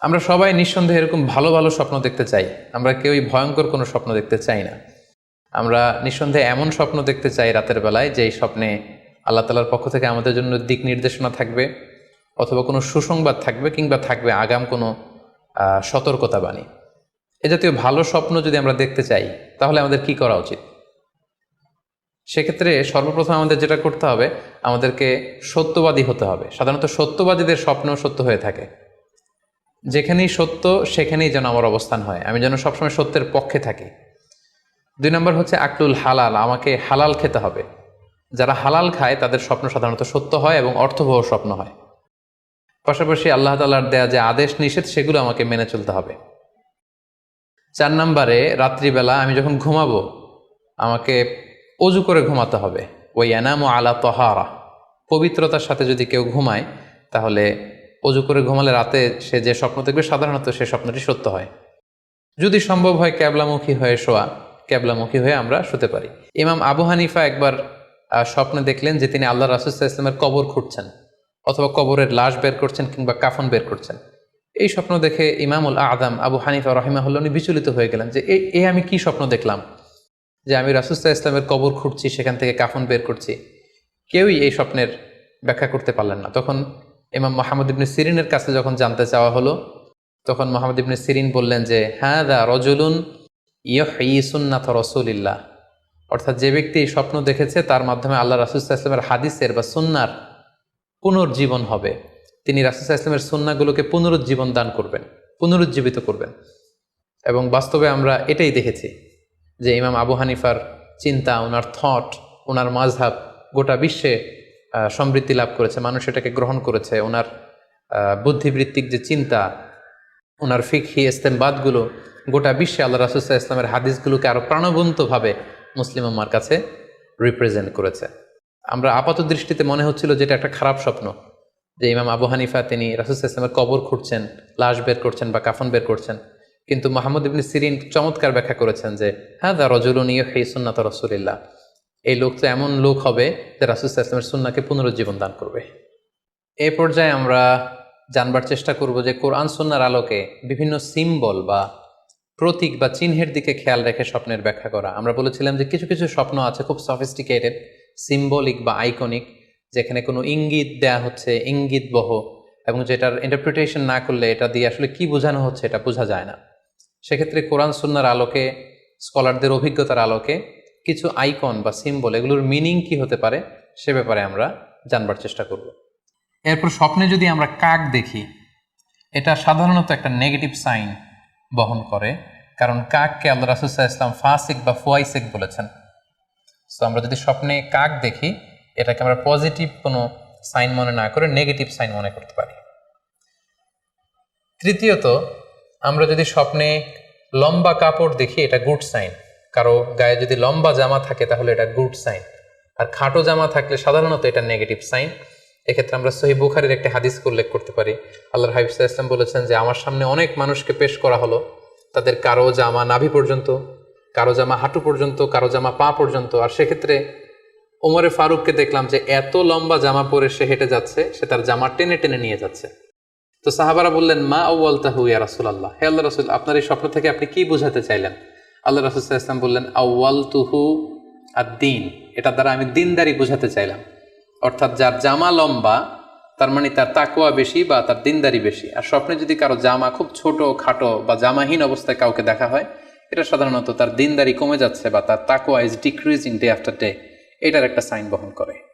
আমরা সবাই নিঃসন্দেহে এরকম ভালো ভালো স্বপ্ন দেখতে চাই। আমরা কেউই ভয়ঙ্কর কোনো স্বপ্ন দেখতে চাই না। আমরা নিঃসন্দেহে এমন স্বপ্ন দেখতে চাই রাতের বেলায় যে এই স্বপ্নে আল্লাহ তালার পক্ষ থেকে আমাদের জন্য দিক নির্দেশনা থাকবে অথবা কোনো সুসংবাদ থাকবে কিংবা থাকবে আগাম কোনো সতর্কতা বাণী এ জাতীয় ভালো স্বপ্ন যদি আমরা দেখতে চাই, তাহলে আমাদের কি করা উচিত? সেক্ষেত্রে সর্বপ্রথম আমাদের যেটা করতে হবে, আমাদেরকে সত্যবাদী হতে হবে। সাধারণত সত্যবাদীদের স্বপ্ন সত্য হয়ে থাকে। যেখানেই সত্য, সেখানেই যেন আমার অবস্থান হয়। আমি যেন সবসময় সত্যের পক্ষে থাকি। দুই নম্বর হচ্ছে আকলুল হালাল, আমাকে হালাল খেতে হবে। যারা হালাল খায়, তাদের স্বপ্ন সাধারণত সত্য হয় এবং অর্থবহ স্বপ্ন হয়। পাশাপাশি আল্লাহ তালার দেয়া যে আদেশ নিষেধ, সেগুলো আমাকে মেনে চলতে হবে। চার নম্বরে, রাত্রিবেলা আমি যখন ঘুমাবো, আমাকে অজু করে ঘুমাতে হবে। ওই এনাম আলা তহারা। পবিত্রতার সাথে যদি কেউ ঘুমায়, তাহলে অজু করে ঘুমালে রাতে সে যে স্বপ্ন দেখবে, সাধারণত সে স্বপ্নটি সত্য হয়। যদি সম্ভব হয় ক্যাবলামুখী হয়ে শোয়া, ক্যাবলামুখী হয়ে আমরা শুতে পারি। ইমাম আবু হানিফা একবার স্বপ্নে দেখলেন যে তিনি আল্লাহ রাসুল্লাহ ইসলামের কবর খুঁড়ছেন, অথবা কবরের লাশ বের করছেন কিংবা কাফন বের করছেন। এই স্বপ্ন দেখে ইমামুল আদম আবু হানিফা রহিমাহুল্লাহ উনি বিচলিত হয়ে গেলেন যে, এ আমি কি স্বপ্ন দেখলাম? যে, আমি রাসুস্তাহ ইসলামের কবর খুঁড়ছি, সেখান থেকে কাফন বের করছি। কেউই এই স্বপ্নের ব্যাখ্যা করতে পারলেন না। তখন ইমাম মোহাম্মদ ইবনে সিরিনের কাছে যখন জানতে চাওয়া হলো, তখন মোহাম্মদ ইবনে সিরিন বললেন যে হ্যাঁ দা রজুলুন ইয়হি সুন্নাথ রসুলিল্লাহ। অর্থাৎ যে ব্যক্তি স্বপ্ন দেখেছে, তার মাধ্যমে আল্লাহ রাসুল্লাহ ইসলামের হাদিসের বা সুন্নার পুনর্জীবন হবে। তিনি রাসুল্লাহ ইসলামের সুন্নাগুলোকে পুনরুজ্জীবন দান করবেন, পুনরুজ্জীবিত করবেন। এবং বাস্তবে আমরা এটাই দেখেছি যে ইমাম আবু হানিফার চিন্তা, ওনার থট ওনার মাঝহাব গোটা বিশ্বে সমৃদ্ধি লাভ করেছে, মানুষ এটাকে গ্রহণ করেছে, ওনার বুদ্ধিবৃত্তিক যে চিন্তা, ওনার ফিকহি, ইস্তেমবাদগুলো, গোটা বিশ্বে আল্লাহ রাসুল্লাহ ইসলামের হাদিসগুলোকে আরও প্রাণবন্তভাবে মুসলিম আমার কাছে রিপ্রেজেন্ট করেছে। আমরা আপাত দৃষ্টিতে মনে হচ্ছিল যে এটা একটা খারাপ স্বপ্ন, যে ইমাম আবু হানিফা তিনি রাসুল্লাহ ইসলামের কবর খুঁড়ছেন, লাশ বের করছেন বা কাফন বের করছেন, কিন্তু মাহমুদ ইবনে সিরিন চমৎকার ব্যাখ্যা করেছেন যে হ্যাঁ দা রজুলনীয় হে সুন্নাত রসুলিল্লাহ। এই লোক তো এমন লোক হবে যে রাসুল্লাহ ইসলামের সুন্নাকে পুনরুজ্জীবন দান করবে। এই পর্যায়ে আমরা জানবার চেষ্টা করব যে কোরআন সুন্নার আলোকে বিভিন্ন সিম্বল বা প্রতীক বা চিহ্নের দিকে খেয়াল রেখে স্বপ্নের ব্যাখ্যা করা। আমরা বলেছিলাম যে কিছু কিছু স্বপ্ন আছে খুব সফিস্টিকেটেড সিম্বলিক বা আইকনিক যেখানে কোনো ইঙ্গিত দেয়া হচ্ছে, ইঙ্গিত বহ, এবং যেটার ইন্টারপ্রিটেশন না করলে এটা দিয়ে আসলে কি বোঝানো হচ্ছে এটা বোঝা যায় না। সেক্ষেত্রে কোরআন সুন্নার আলোকে স্কলারদের অভিজ্ঞতার আলোকে কিছু আইকন বা সিম্বল এগুলোর মিনিং কি হতে পারে, সে ব্যাপারে আমরা জানবার চেষ্টা করব। এরপর স্বপ্নে যদি আমরা কাক দেখি, এটা সাধারণত একটা নেগেটিভ সাইন বহন করে, কারণ কাককে আল্লাহ রাসুসাহ ইসলাম ফাসিক বা ফুয়াইসিক বলেছেন। সো আমরা যদি স্বপ্নে কাক দেখি, এটাকে আমরা পজিটিভ কোনো সাইন মনে না করে নেগেটিভ সাইন মনে করতে পারি। তৃতীয়ত, আমরা যদি স্বপ্নে লম্বা কাপড় দেখি, এটা গুড সাইন কারও গায়ে যদি লম্বা জামা থাকে তাহলে এটা গুড সাইন। আর খাটো জামা থাকলে সাধারণত এটা নেগেটিভ সাইন। এক্ষেত্রে আমরা সহি বুখারির একটা হাদিস উল্লেখ করতে পারি। হাবিব সাল্লাল্লাহু ইসলাম বলেছেন যে, আমার সামনে অনেক মানুষকে পেশ করা হলো। তাদের কারও জামা নাভি পর্যন্ত, কারও জামা হাঁটু পর্যন্ত, কারও জামা পা পর্যন্ত। আর সেক্ষেত্রে ওমরে ফারুককে দেখলাম যে, এত লম্বা জামা পরে সে হেঁটে যাচ্ছে, সে তার জামা টেনে টেনে নিয়ে যাচ্ছে। তো সাহাবারা বললেন, মা আউ্ল তাহু ইয়া রাসুল আল্লাহ হে আল্লাহ রাসুল, আপনার এই স্বপ্ন থেকে আপনি কি বোঝাতে চাইলেন? আল্লাহ সাল্লাল্লাহু ইসলাম বললেন আউ্য়াল তুহু আর দিন এটা দ্বারা আমি দিনদারি বোঝাতে চাইলাম। অর্থাৎ যার জামা লম্বা, তার মানে তার তাকুয়া বেশি বা তার দিনদারি বেশি। আর স্বপ্নে যদি কারও জামা খুব ছোট, খাটো বা জামাহীন অবস্থায় কাউকে দেখা হয়, এটা সাধারণত তার দিনদারি কমে যাচ্ছে বা তার তাকুয়া is decreasing day after day এটার একটা সাইন বহন করে।